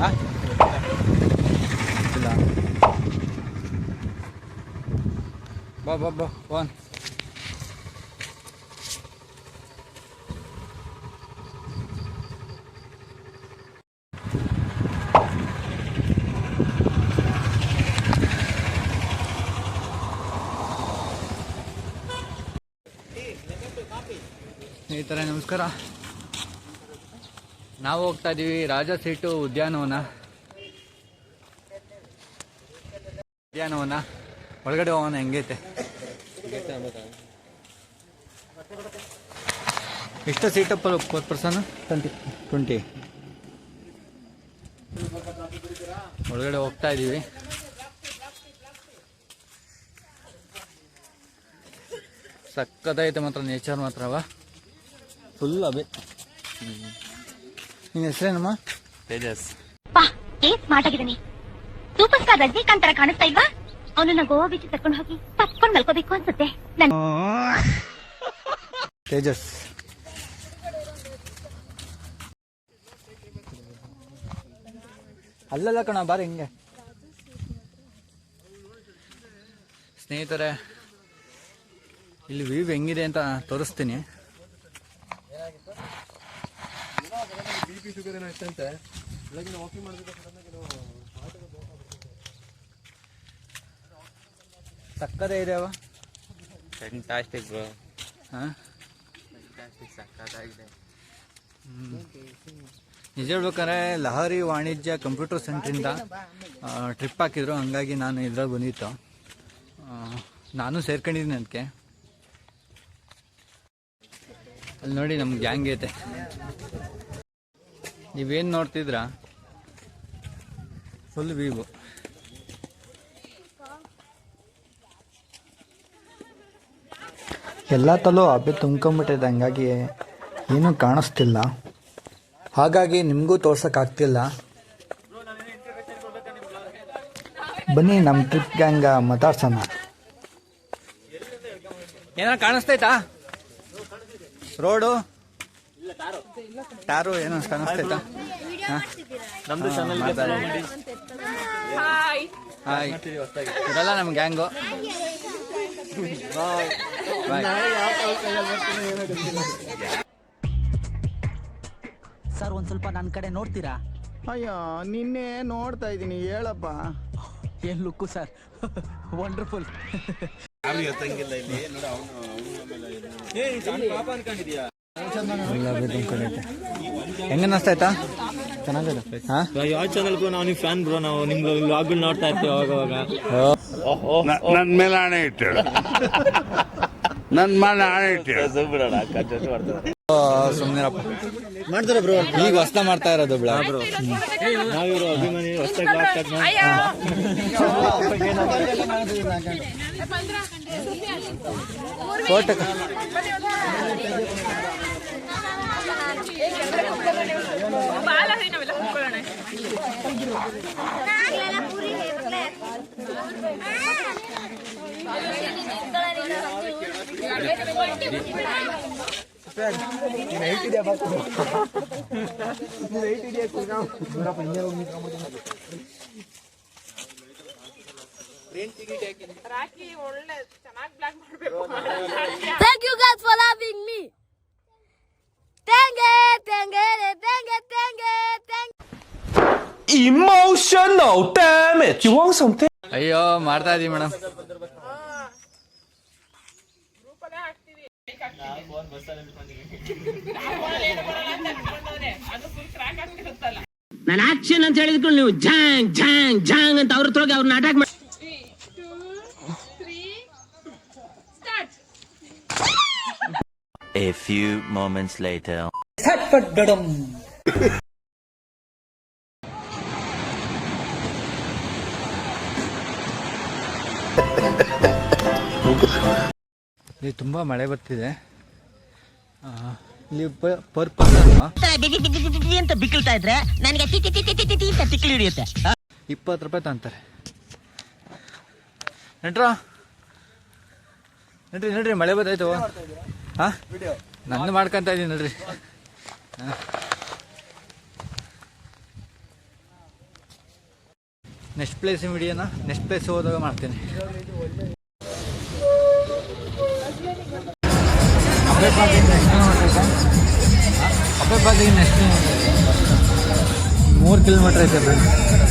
ಹಾಂ ಇಲ್ಲ ಬಾ ಬಾ ಬಾ ಫೋನ್ ಸ್ನೇಹಿತರೆ ನಮಸ್ಕಾರ ನಾವು ಹೋಗ್ತಾ ಇದ್ದೀವಿ ರಾಜ ಸೀಟು ಉದ್ಯಾನವನ. ಉದ್ಯಾನವನ. ಒಳಗಡೆ ಹೋಗೋಣ ಹೆಂಗೈತೆ? ಎಷ್ಟು seat per per person? Twenty. Twenty. ಒಳಗಡೆ ಹೋಗ್ತಾ ಇದ್ದೀವಿ ಸಕ್ಕತ್ತೈತೆ ಮಾತ್ರ ನೇಚರ್ ಮಾತ್ರವ. ಫುಲ್ ಅಬೆ ನಿನ್ನ ಹೆಸರೇನಮ್ಮ? ತೇಜಸ್. ಪಾ ಏನ್ ಸ್ಮಾರ್ಟ್ ಆಗಿದ್ದೀನಿ ಸೂಪರ್ ಸ್ಟಾರ್ ರಜನಿಕಾಂತ್ ತರ ಕಾಣಿಸ್ತಾ ಇಲ್ವಾ? ಅವನನ್ನ ಗೋವಾ ಬೀಚ್ ಕರ್ಕೊಂಡು ಹೋಗಿ ತಪ್ಕೊಂಡು ಮಲ್ಕೋಬೇಕು ಅನ್ಸುತ್ತೆ. ನನ್ ತೇಜಸ್. ಅಲ್ಲಲ್ಲ ಕಣ ಬಾರಿ ಹಿಂಗೆ. ಸ್ನೇಹಿತರೆ ಇಲ್ಲಿ ವ್ಯೂ ಹೆಂಗಿದೆ ಅಂತ ತೋರಿಸ್ತೀನಿ. ಸಕ್ಕರೆ ಇದೆ ಅವ? ಫ್ಯಾಂಟಾಸ್ಟಿಕ್ ಬ್ರೋ ಹಾ? ಫ್ಯಾಂಟಾಸ್ಟಿಕ್ ಸಕ್ಕದಾಗಿದೆ ನಿಜ ಹೇಳ್ಬೇಕಾದ್ರೆ ಲಹರಿ ವಾಣಿಜ್ಯ ಕಂಪ್ಯೂಟರ್ ಸೆಂಟ್ರಿಂದ ಟ್ರಿಪ್ ಹಾಕಿದ್ರು. ಹಂಗಾಗಿ ನಾನು ಇದ್ರಲ್ಲಿ ಬಂದಿತ್ತು. ನಾನು ಸೇರ್ಕೊಂಡಿದ್ದೀನಿ ಅದಕ್ಕೆ ಅಲ್ಲಿ ನೋಡಿ ನಮ್ಮ ಗ್ಯಾಂಗ್ ಐತೆ. ನೀವೇನು ನೋಡ್ತಿದ್ರ? Full view. ಎಲ್ಲ ತಲೂ ಹಬ್ಬೆ ತುಂಬ್ಕೊಂಬಿಟ್ಟಿದೆ ಹಂಗಾಗಿ ಏನೂ ಕಾಣಿಸ್ತಿಲ್ಲ. ಹಾಗಾಗಿ ನಿಮಗೂ ತೋರ್ಸೋಕ್ಕಾಗ್ತಿಲ್ಲ. ಬನ್ನಿ ನಮ್ಮ ಟ್ರಿಪ್ ಗ್ಯಾಂಗ ಮಾತಾಡ್ಸೋಣ. ಏನಾರು ಕಾಣಿಸ್ತೈತಾ ರೋಡು? ಟಾರು ಏನು ಕಾಣಿಸ್ತೈತಾ ನಮ್ದು ಚಾನಲ್ ಹಾಯ್ ಇದೆಲ್ಲ ನಮ್ಮ ಗ್ಯಾಂಗು ಸರ್ ಒಂದ್ ಸ್ವಲ್ಪ ನನ್ನ ಕಡೆ ನೋಡ್ತೀರಾ? ಅಯ್ಯೋ ನಿನ್ನೆ ನೋಡ್ತಾ ಇದ್ದೀನಿ ಹೇಳಪ್ಪ. ಏನ್ ಲುಕ್ಕು ಸರ್ ವಂಡರ್ಫುಲ್ ಹೆಂಗ ಇತ್ತ? ಚೆನ್ನಾಗಿದೆ. ಹಾ? ಯಾವ ಚಾನಲ್ ಬ್ರೋ ನಾವು ನೀವು ಫ್ಯಾನ್ ಬ್ರೋ ನಾವು ನಿಮ್ ಲಾಗ್ ನೋಡ್ತಾ ಇರ್ತೀವಿ ಅವಾಗ ಅವಾಗ ನನ್ ಮೇಲೆ ಆಣೆ ಇಟ್ಟು ನನ್ ಮೇಲೆ ಆಣೆ ಇಟ್ಟು ಸುಮ್ಮನಿರಪ್ಪ ಮಾಡ್ತಾರೆ ಬ್ರೋ ಈಗ ಹೊಸ್ತ ಮಾಡ್ತಾ ಇರೋದು ಬಿಡ ನಾವಿರೋ ಅಭಿಮಾನಿ ಹೊಸದಾಗಿ ಲಾಗ್ ಸ್ಟಾರ್ಟ್ ಮಾಡಿ photo Thank you guys for loving me. Thank you, thank you, thank you, thank you, thank you. Emotional damage. You want something? ಅಯ್ಯೋ ಮಾಡ್ತಾ ಇದೀವಿ ಮೇಡಮ್ ನಾನು ಆಕ್ಷನ್ ಅಂತ ಹೇಳಿದ್ಕೊಂಡು ನೀವು ಜಾಂಗ್ ಜಾಂಗ್ ಜಾಂಗ್ ಅಂತ ಅವ್ರ ತೊಳಗೆ ಹೋಗಿ ಅವ್ರನ್ನ ಅಟ್ಯಾಕ್ ಮಾಡಿ A few moments later. ಇಲ್ಲಿ ತುಂಬ ಮಳೆ ಬರ್ತಿದೆ ಆ, ಇಲ್ಲಿ ಪರ್ ಪರ್ಸನ್ ಅಂತ ಬಿಕ್ಕಳ್ತಾ ಇದ್ರೆ ನನಗೆ ಅಂತ ತಿಕ್ಲಿ ಹಿಡಿಯುತ್ತೆ. ಇಪ್ಪತ್ತು ರೂಪಾಯಿ ತಂತಾರೆ. ನೆಂಟ್ರ? ನಡ್ರಿ ನಡ್ರಿ ಮಳೆ ಬತ್ತಾಯ್ತು ಹಾ? ನಂದು ಮಾಡ್ಕೊಂತ ಇದೀನಿ ನಡ್ರಿ. ನೆಕ್ಸ್ಟ್ ಪ್ಲೇಸ್ ವಿಡಿಯೋನ ನೆಕ್ಸ್ಟ್ ಪ್ಲೇಸ್ ಹೋದಾಗ ಮಾಡ್ತೀನಿ. ಅಬ್ಬೆ ಬಾಗಿಗೆ ನೆಕ್ಸ್ಟ್ ಮೂರು ಕಿಲೋಮೀಟ್ರ್ ಐತೆ ಫ್ರೆಂಡ್ಸ್